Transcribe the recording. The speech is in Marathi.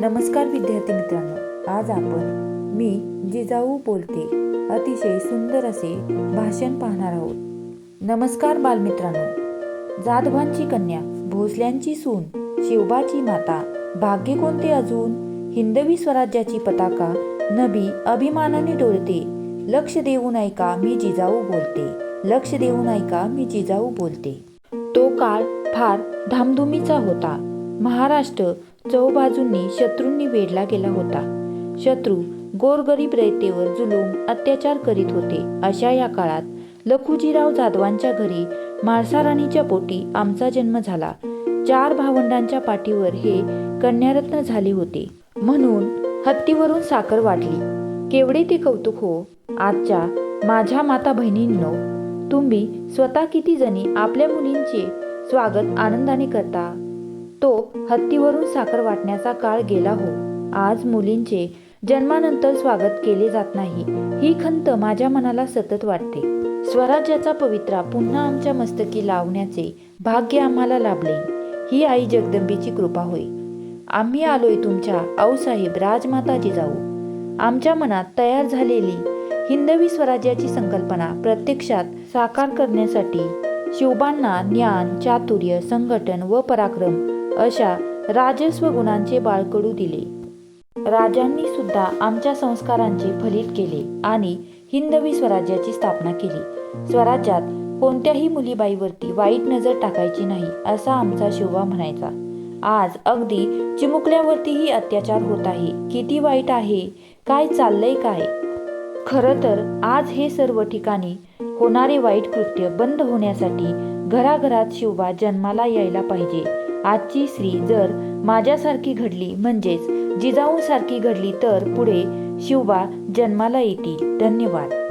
नमस्कार विद्यार्थी मित्रांनो. आज आपण मी जिजाऊ बोलते. अतिशय सुंदर असे भाषण पाहणार आहोत. नमस्कार बालमित्रांनो. जाधवांची कन्या भोसल्यांची सून शिवबाची माता भाग्य कोणते अजून? हिंदवी स्वराज्याची पताका नबी अभिमानाने डोलते. लक्ष देऊन ऐका मी जिजाऊ बोलते. लक्ष देऊन ऐका मी जिजाऊ बोलते. तो काळ फार धामधुमीचा होता. महाराष्ट्र चौबाजूंनी शत्रूंनी वेढला गेला होता. शत्रू गोरगरीब रयतेवर जुलूम अत्याचार करीत होते. अशा या काळात लखुजीराव जाधवांच्या घरी माळसाराणीच्या पोटी आमचा जन्म झाला. चार भावंडांच्या पाठीवर हे कन्यारत्न झाले होते. म्हणून हत्तीवरून साखर वाटली. केवढे ते कौतुक हो? आजच्या माझ्या माता बहिणींनो तुम्ही स्वतः किती जणी आपल्या मुलींचे स्वागत आनंदाने करता? तो हत्तीवरून साखर वाटण्याचा काळ गेला हो. आज मुलींचे जन्मानंतर स्वागत केले जात नाही. ही खंत माझ्या मनाला सतत वाटते. स्वराज्याचा पवित्रा पुन्हा आमच्या मस्तकी लावण्याचे भाग्य आम्हाला लाभले. ही आई जगदंबीची कृपा होय. आम्ही आलोय तुमच्या आऊसाहेब राजमाता जिजाऊ आमच्या मनात तयार झालेली हिंदवी स्वराज्याची संकल्पना प्रत्यक्षात साकार करण्यासाठी शिवबांना ज्ञान चातुर्य संघटन व पराक्रम अशा राजस्व गुणांचे बाळकडू दिले. राजांनी सुद्धा आमच्या संस्कारांचे फलित केले आणि हिंदवी स्वराज्याची स्थापना केली. स्वराज्यात कोणत्याही मुलीबाईवरती वाईट नजर टाकायची नाही असा आमचा शिवबा म्हणायचा. आज अगदी चिमुकल्यावरतीही अत्याचार होत आहे. किती वाईट आहे? काय चाललंय काय? खरं तर आज हे सर्व ठिकाणी होणारे वाईट कृत्य बंद होण्यासाठी घराघरात शिवबा जन्माला यायला पाहिजे. आजची स्त्री जर माझ्यासारखी घडली म्हणजेच जिजाऊसारखी घडली तर पुढे शिवबा जन्माला येतील. धन्यवाद.